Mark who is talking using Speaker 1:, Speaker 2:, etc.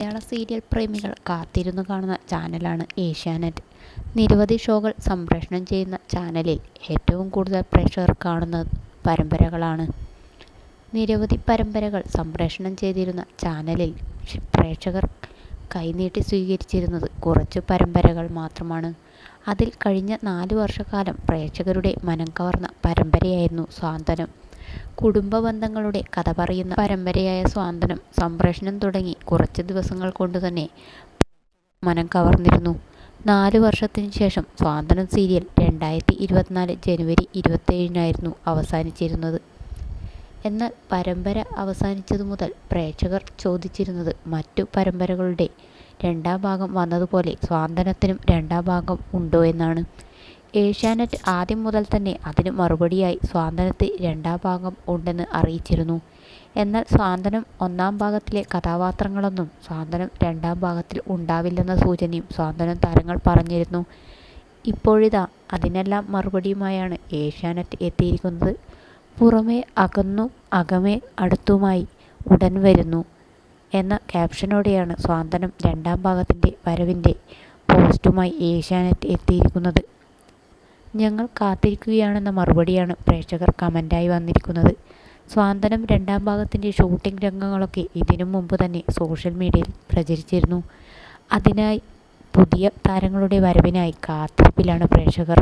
Speaker 1: മലയാള serial പ്രേമികൾ കാത്തിരുന്നു കാണുന്ന ചാനലാണ് ഏഷ്യാനെറ്റ്. നിരവധി ഷോകൾ സംപ്രേഷണം ചെയ്യുന്ന ചാനലിൽ ഏറ്റവും കൂടുതൽ പ്രേക്ഷകർ കാണുന്ന പരമ്പരകളാണ്. നിരവധി പരമ്പരകൾ സംപ്രേഷണം ചെയ്തിരുന്ന ചാനലിൽ പ്രേക്ഷകർ കൈനീട്ടി സ്വീകരിച്ചിരുന്നത് കുറച്ച് പരമ്പരകൾ മാത്രമാണ്. അതിൽ കഴിഞ്ഞ നാല് വർഷക്കാലം പ്രേക്ഷകരുടെ മനം കവർന്ന പരമ്പരയായിരുന്നു സ്വാന്തനം കുടുംബ ബന്ധങ്ങളുടെ കഥ പറയുന്ന പരമ്പരയായ സ്വാന്തനം സംപ്രേഷണം തുടങ്ങി കുറച്ച് ദിവസങ്ങൾ കൊണ്ട് തന്നെ മനം കവർന്നിരുന്നു. നാല് വർഷത്തിന് ശേഷം സ്വാന്തനം സീരിയൽ രണ്ടായിരത്തി ഇരുപത്തിനാല് ജനുവരി ഇരുപത്തേഴിനായിരുന്നു അവസാനിച്ചിരുന്നത്. എന്നാൽ പരമ്പര അവസാനിച്ചതു മുതൽ പ്രേക്ഷകർ ചോദിച്ചിരുന്നത് മറ്റു പരമ്പരകളുടെ രണ്ടാം ഭാഗം വന്നതുപോലെ സ്വാന്തനത്തിനും രണ്ടാം ഭാഗം ഉണ്ടോ എന്നാണ്. ഏഷ്യാനെറ്റ് ആദ്യം മുതൽ തന്നെ അതിന് മറുപടിയായി സ്വാന്തനത്തിൽ രണ്ടാം ഭാഗം ഉണ്ടെന്ന് അറിയിച്ചിരുന്നു. എന്നാൽ സ്വാന്തനം ഒന്നാം ഭാഗത്തിലെ കഥാപാത്രങ്ങളൊന്നും സ്വാന്തനം രണ്ടാം ഭാഗത്തിൽ ഉണ്ടാവില്ലെന്ന സൂചനയും സ്വാന്തനം താരങ്ങൾ പറഞ്ഞിരുന്നു. ഇപ്പോഴിതാ അതിനെല്ലാം മറുപടിയുമായാണ് ഏഷ്യാനെറ്റ് എത്തിയിരിക്കുന്നത്. പുറമേ അകന്നു അകമേ അടുത്തുമായി ഉടൻ വരുന്നു എന്ന ക്യാപ്ഷനോടെയാണ് സ്വാന്തനം രണ്ടാം ഭാഗത്തിന്റെ വരവിന്റെ പോസ്റ്റുമായി ഏഷ്യാനെറ്റ് എത്തിയിരിക്കുന്നത്. ഞങ്ങൾ കാത്തിരിക്കുകയാണെന്ന മറുപടിയാണ് പ്രേക്ഷകർ കമന്റായി വന്നിരിക്കുന്നത്. സ്വാന്തനം രണ്ടാം ഭാഗത്തിന്റെ ഷൂട്ടിംഗ് രംഗങ്ങളൊക്കെ ഇതിനു മുമ്പ് തന്നെ സോഷ്യൽ മീഡിയയിൽ പ്രചരിച്ചിരുന്നു. അതിനായി പുതിയ താരങ്ങളുടെ വരവിനായി കാത്തിരിപ്പിലാണ് പ്രേക്ഷകർ.